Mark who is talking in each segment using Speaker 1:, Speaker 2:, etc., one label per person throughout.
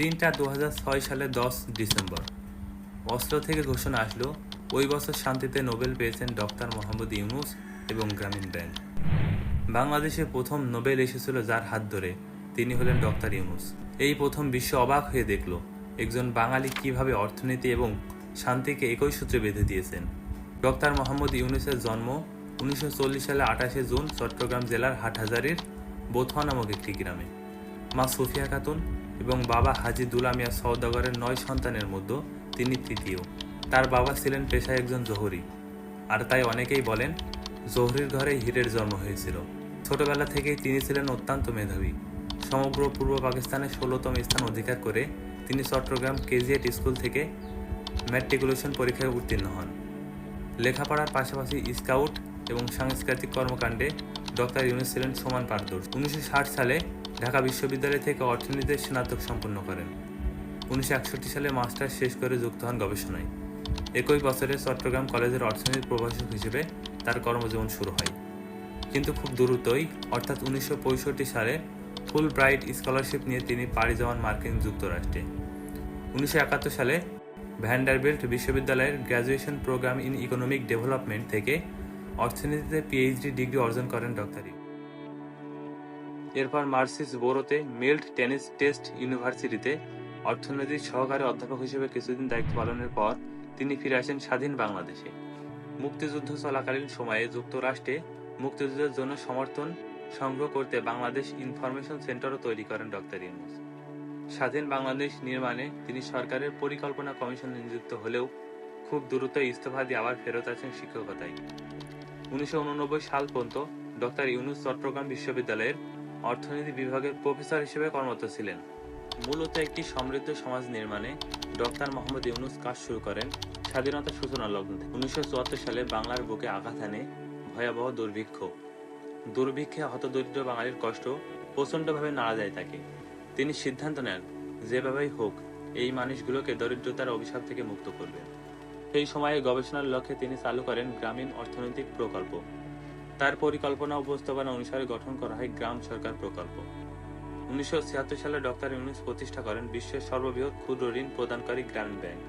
Speaker 1: দিনটা দু সালে দশ ডিসেম্বর অস্ত্র থেকে ঘোষণা আসলো ওই বছর শান্তিতে নোবেল পেয়েছেন ডক্টর মোহাম্মদ ইউনুস এবং গ্রামীণ ব্যাংক বাংলাদেশে প্রথম নোবেল এসেছিল যার হাত ধরে তিনি হলেন ডক্টর ইউনুস এই প্রথম বিশ্ব অবাক হয়ে দেখল একজন বাঙালি কিভাবে অর্থনীতি এবং শান্তিকে একই সূত্রে বেঁধে দিয়েছেন ডক্টর মোহাম্মদ ইউনুসের জন্ম উনিশশো সালে আঠাশে জুন চট্টগ্রাম জেলার হাটহাজারির বোথা নামক একটি গ্রামে মা সুফিয়া খাতুন এবং বাবা হাজি দুলামিয়া সৌদাগরের নয় সন্তানের মধ্যে তিনি তৃতীয় তার বাবা ছিলেন পেশায় একজন জহরি আর তাই অনেকেই বলেন জহরির ঘরে হীরের জন্ম হয়েছিল ছোটবেলা থেকেই তিনি ছিলেন অত্যন্ত মেধাবী সমগ্র পূর্ব পাকিস্তানে ষোলোতম স্থান অধিকার করে তিনি চট্টগ্রাম কেজিএট স্কুল থেকে ম্যাট্রিকুলেশন পরীক্ষায় উত্তীর্ণ হন লেখাপড়ার পাশাপাশি স্কাউট এবং সাংস্কৃতিক কর্মকাণ্ডে ডক্টর ইউনিস ছিলেন সমান পারদর্শ উনিশশো সালে ঢাকা বিশ্ববিদ্যালয় থেকে অর্থনীতিতে স্নাতক সম্পন্ন করেন উনিশশো সালে মাস্টার্স শেষ করে যুক্ত হন গবেষণায় একই বছরে চট্টগ্রাম কলেজের অর্থনীতির প্রভাষক হিসেবে তার কর্মজীবন শুরু হয় কিন্তু খুব দ্রুতই অর্থাৎ উনিশশো সালে ফুল ব্রাইট স্কলারশিপ নিয়ে তিনি পাড়ি যাওয়ান মার্কিন যুক্তরাষ্ট্রে উনিশশো সালে ভ্যান্ডারবিল্ট বিশ্ববিদ্যালয়ের graduation programme in economic development থেকে অর্থনীতিতে পিএইচডি ডিগ্রি অর্জন করেন ডক্টর এরপর মার্সিস বোরোতে মেল্ট টেনিস টেস্ট ইউনিভার্সিটিতে অর্থনৈতিক সহকারী অধ্যাপক হিসেবে কিছুদিন দায়িত্ব পালনের পর তিনি ফিরে আসেন স্বাধীন বাংলাদেশে মুক্তিযুদ্ধ চলাকালীন সময়ে যুক্তরাষ্ট্রে মুক্তিযুদ্ধের জন্য সমর্থন সংগ্রহ করতে বাংলাদেশ ইনফরমেশন সেন্টারও তৈরি করেন ডক্টর ইউনুস স্বাধীন বাংলাদেশ নির্মাণে তিনি সরকারের পরিকল্পনা কমিশন নিযুক্ত হলেও খুব দ্রুত ইস্তফা দিয়ে আবার ফেরত আছেন শিক্ষকতায় উনিশশো সাল পর্যন্ত ডক্টর ইউনুস চট্টগ্রাম বিশ্ববিদ্যালয়ের অর্থনীতি বিভাগের প্রফেসর হিসেবে কর্মরত ছিলেন মূলত একটি সমৃদ্ধ সমাজ নির্মাণে ডক্টর মোহাম্মদ ইউনুস কাজ শুরু করেন স্বাধীনতা সূচনা লগ্ন থেকে উনিশশো সালে বাংলার বুকে আঘাত আনে ভয়াবহ দুর্ভিক্ষ দুর্ভিক্ষে হতদরিদ্র বাঙালির কষ্ট প্রচণ্ডভাবে নাড়া যায় তাকে তিনি সিদ্ধান্ত নেন যেভাবেই হোক এই মানুষগুলোকে দরিদ্রতার অভিশাপ থেকে মুক্ত করবেন সেই সময়ে গবেষণার লক্ষ্যে তিনি চালু করেন গ্রামীণ অর্থনৈতিক প্রকল্প তার পরিকল্পনা ও বাস্তবায়ন অনুসারে গঠন করা হয় গ্রাম সরকার প্রকল্প উনিশশো সালে ডক্টর ইউনুস প্রতিষ্ঠা করেন বিশ্বের সর্ববৃহৎ ক্ষুদ্র ঋণ প্রদানকারী গ্রামীণ ব্যাংক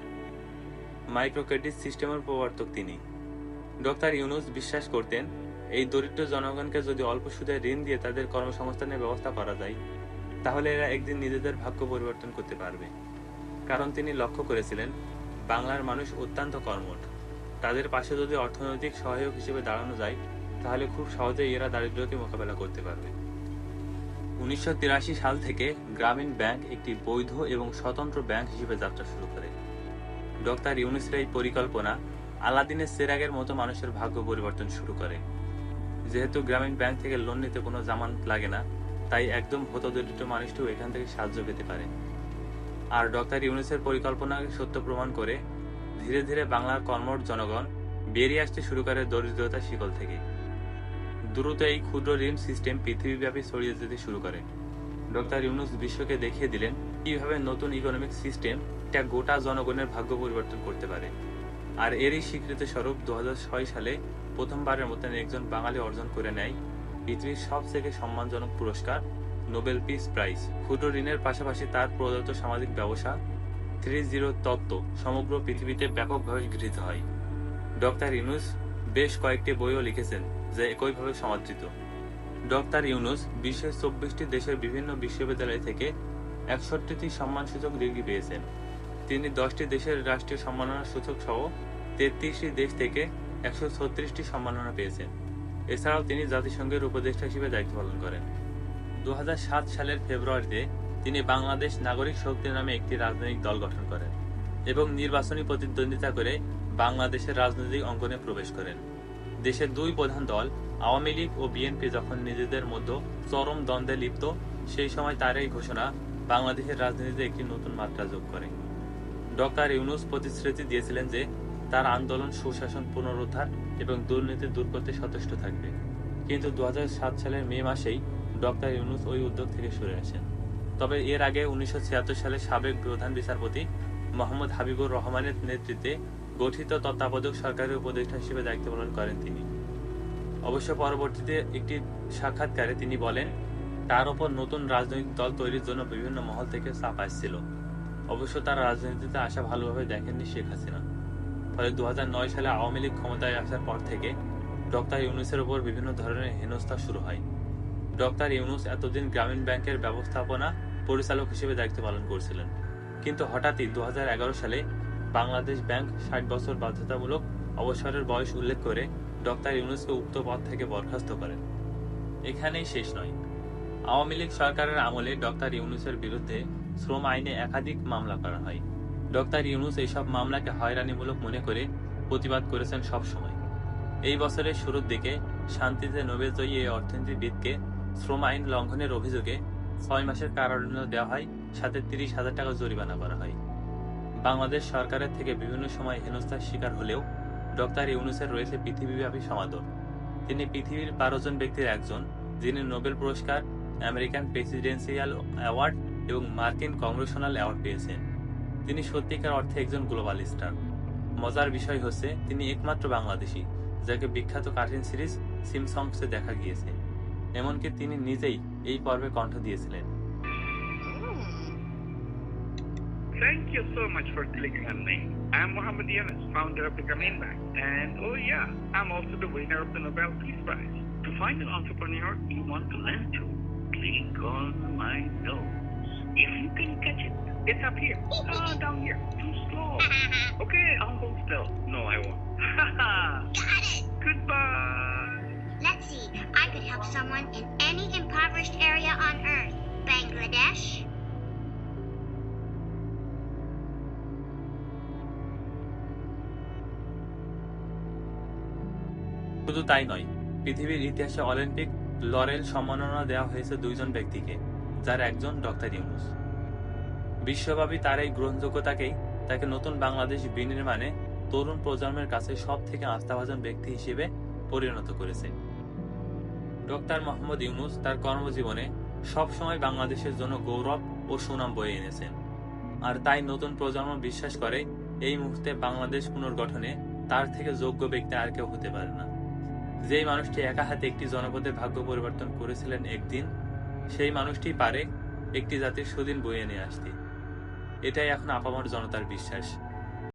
Speaker 1: মাইক্রো ক্রেডিট সিস্টেমের প্রবর্তক তিনি ডক্টর ইউনুস বিশ্বাস করতেন এই দরিদ্র জনগণকে যদি অল্প সুদে ঋণ দিয়ে তাদের কর্মসংস্থানের ব্যবস্থা করা যায় তাহলে এরা একদিন নিজেদের ভাগ্য পরিবর্তন করতে পারবে কারণ তিনি লক্ষ্য করেছিলেন বাংলার মানুষ অত্যন্ত কর্মঠ তাদের পাশে যদি অর্থনৈতিক সহায়ক হিসেবে দাঁড়ানো যায় তাহলে খুব সহজেই এরা দারিদ্রকে মোকাবেলা করতে পারবে উনিশশো সাল থেকে গ্রামীণ ব্যাংক একটি বৈধ এবং স্বতন্ত্র ব্যাংক হিসেবে যাত্রা শুরু করে ডক্টর ইউনিসের এই পরিকল্পনা আলাদিনের সেরাগের মতো মানুষের ভাগ্য পরিবর্তন শুরু করে যেহেতু গ্রামীণ ব্যাংক থেকে লোন নিতে কোনো জামানত লাগে না তাই একদম দরিদ্র মানুষটিও এখান থেকে সাহায্য পেতে পারে আর ডক্টর ইউনিসের পরিকল্পনাকে সত্য প্রমাণ করে ধীরে ধীরে বাংলার কর্মট জনগণ বেরিয়ে আসতে শুরু করে দরিদ্রতা শিকল থেকে দ্রুত এই ক্ষুদ্র ঋণ সিস্টেম পৃথিবীব্যাপী ছড়িয়ে যেতে শুরু করে ডক্টর ইউনুস বিশ্বকে দেখিয়ে দিলেন কিভাবে নতুন ইকোনমিক সিস্টেম একটা গোটা জনগণের ভাগ্য পরিবর্তন করতে পারে আর এরই স্বীকৃতি স্বরূপ দু সালে প্রথমবারের মতন একজন বাঙালি অর্জন করে নেয় পৃথিবীর সবথেকে সম্মানজনক পুরস্কার নোবেল পিস প্রাইজ ক্ষুদ্র ঋণের পাশাপাশি তার প্রদত্ত সামাজিক ব্যবসা থ্রি জিরো তত্ত্ব সমগ্র পৃথিবীতে ব্যাপকভাবে গৃহীত হয় ডক্টর ইনুস বেশ কয়েকটি বইও লিখেছেন যা একইভাবে সমাদৃত ডক্টর ইউনুস বিশ্বের চব্বিশটি দেশের বিভিন্ন বিশ্ববিদ্যালয় থেকে একষট্টিটি সম্মানসূচক ডিগ্রি পেয়েছেন তিনি দশটি দেশের রাষ্ট্রীয় সম্মাননা সূচক সহ তেত্রিশটি দেশ থেকে একশো ছত্রিশটি সম্মাননা পেয়েছেন এছাড়াও তিনি জাতিসংঘের উপদেষ্টা হিসেবে দায়িত্ব পালন করেন দু সালের ফেব্রুয়ারিতে তিনি বাংলাদেশ নাগরিক শক্তি নামে একটি রাজনৈতিক দল গঠন করেন এবং নির্বাচনী প্রতিদ্বন্দ্বিতা করে বাংলাদেশের রাজনৈতিক অঙ্গনে প্রবেশ করেন দেশের দুই প্রধান দল আওয়ামী লীগ ও বিএনপি যখন নিজেদের মধ্যে চরম দ্বন্দ্বে লিপ্ত সেই সময় তার এই ঘোষণা বাংলাদেশের রাজনীতিতে একটি নতুন মাত্রা যোগ করে ডক্টর ইউনুস প্রতিশ্রুতি দিয়েছিলেন যে তার আন্দোলন সুশাসন পুনরুদ্ধার এবং দুর্নীতি দূর করতে সচেষ্ট থাকবে কিন্তু দু সালের মে মাসেই ডক্টর ইউনুস ওই উদ্যোগ থেকে সরে আসেন তবে এর আগে উনিশশো সালে সাবেক প্রধান বিচারপতি মোহাম্মদ হাবিবুর রহমানের নেতৃত্বে গঠিত তত্ত্বাবধায়ক সরকারের উপদেষ্টা হিসেবে দায়িত্ব পালন করেন তিনি অবশ্য পরবর্তীতে একটি সাক্ষাৎকারে তিনি বলেন তার ওপর নতুন রাজনৈতিক দল তৈরির জন্য বিভিন্ন মহল থেকে চাপ আসছিল অবশ্য তার রাজনীতিতে আসা ভালোভাবে দেখেননি শেখ হাসিনা ফলে দু সালে আওয়ামী লীগ ক্ষমতায় আসার পর থেকে ডক্টর ইউনুসের ওপর বিভিন্ন ধরনের হেনস্থা শুরু হয় ডক্টর ইউনুস এতদিন গ্রামীণ ব্যাংকের ব্যবস্থাপনা পরিচালক হিসেবে দায়িত্ব পালন করছিলেন কিন্তু হঠাৎই দু সালে বাংলাদেশ ব্যাংক ষাট বছর বাধ্যতামূলক অবসরের বয়স উল্লেখ করে ডক্টর ইউনুসকে উক্ত পদ থেকে বরখাস্ত করেন এখানেই শেষ নয় আওয়ামী লীগ সরকারের আমলে ডক্টর ইউনুসের বিরুদ্ধে শ্রম আইনে একাধিক মামলা করা হয় ডক্টর ইউনুস এইসব মামলাকে হয়রানিমূলক মনে করে প্রতিবাদ করেছেন সবসময় এই বছরের শুরুর দিকে শান্তিতে নোবেল জয়ী এই অর্থনীতিবিদকে শ্রম আইন লঙ্ঘনের অভিযোগে ছয় মাসের কারণ দেওয়া হয় সাথে তিরিশ হাজার টাকা জরিমানা করা হয় বাংলাদেশ সরকারের থেকে বিভিন্ন সময় হেনস্থার শিকার হলেও ডক্টর ইউনুসের রয়েছে পৃথিবীব্যাপী সমাদর তিনি পৃথিবীর বারোজন ব্যক্তির একজন যিনি নোবেল পুরস্কার আমেরিকান প্রেসিডেন্সিয়াল অ্যাওয়ার্ড এবং মার্কিন কংগ্রেশনাল অ্যাওয়ার্ড পেয়েছেন তিনি সত্যিকার অর্থে একজন গ্লোবাল স্টার মজার বিষয় হচ্ছে তিনি একমাত্র বাংলাদেশি যাকে বিখ্যাত কার্টুন সিরিজ সিমসংসে দেখা গিয়েছে এমনকি তিনি নিজেই এই পর্বে কণ্ঠ দিয়েছিলেন Thank you so much for clicking on me. I'm Mohammed Yunus, founder of the Grameen Bank. And oh yeah, I'm also the winner of the Nobel Peace Prize. To find an entrepreneur you want to lend to, click on my nose. If you can catch it, it's up here. Ah, down here. Too slow. Okay, I'll hold still. No, I won't. Got it. Goodbye. Let's see. I could help someone in any impoverished area on Earth. Bangladesh, শুধু তাই নয় পৃথিবীর ইতিহাসে Olympic lauryl সম্মাননা দেওয়া হয়েছে দুইজন ব্যক্তিকে যার একজন ডক্টর ইউনুস বিশ্বব্যাপী তার এই গ্রহণযোগ্যতাকেই তাকে নতুন বাংলাদেশ বিনির্মাণে তরুণ প্রজন্মের কাছে সব থেকে আস্থাভাজন ব্যক্তি হিসেবে পরিণত করেছে ডক্টর মোহাম্মদ ইউনুস তার কর্মজীবনে সবসময় বাংলাদেশের জন্য গৌরব ও সুনাম বয়ে এনেছেন আর তাই নতুন প্রজন্ম বিশ্বাস করে এই মুহূর্তে বাংলাদেশ পুনর্গঠনে তার থেকে যোগ্য ব্যক্তি আর কেউ হতে পারে না যেই মানুষটি একা হাতে একটি জনপদের ভাগ্য পরিবর্তন করেছিলেন একদিন সেই মানুষটি পারে একটি জাতির সুদিন বয়ে নিয়ে আসতে এটাই এখন আপামর জনতার বিশ্বাস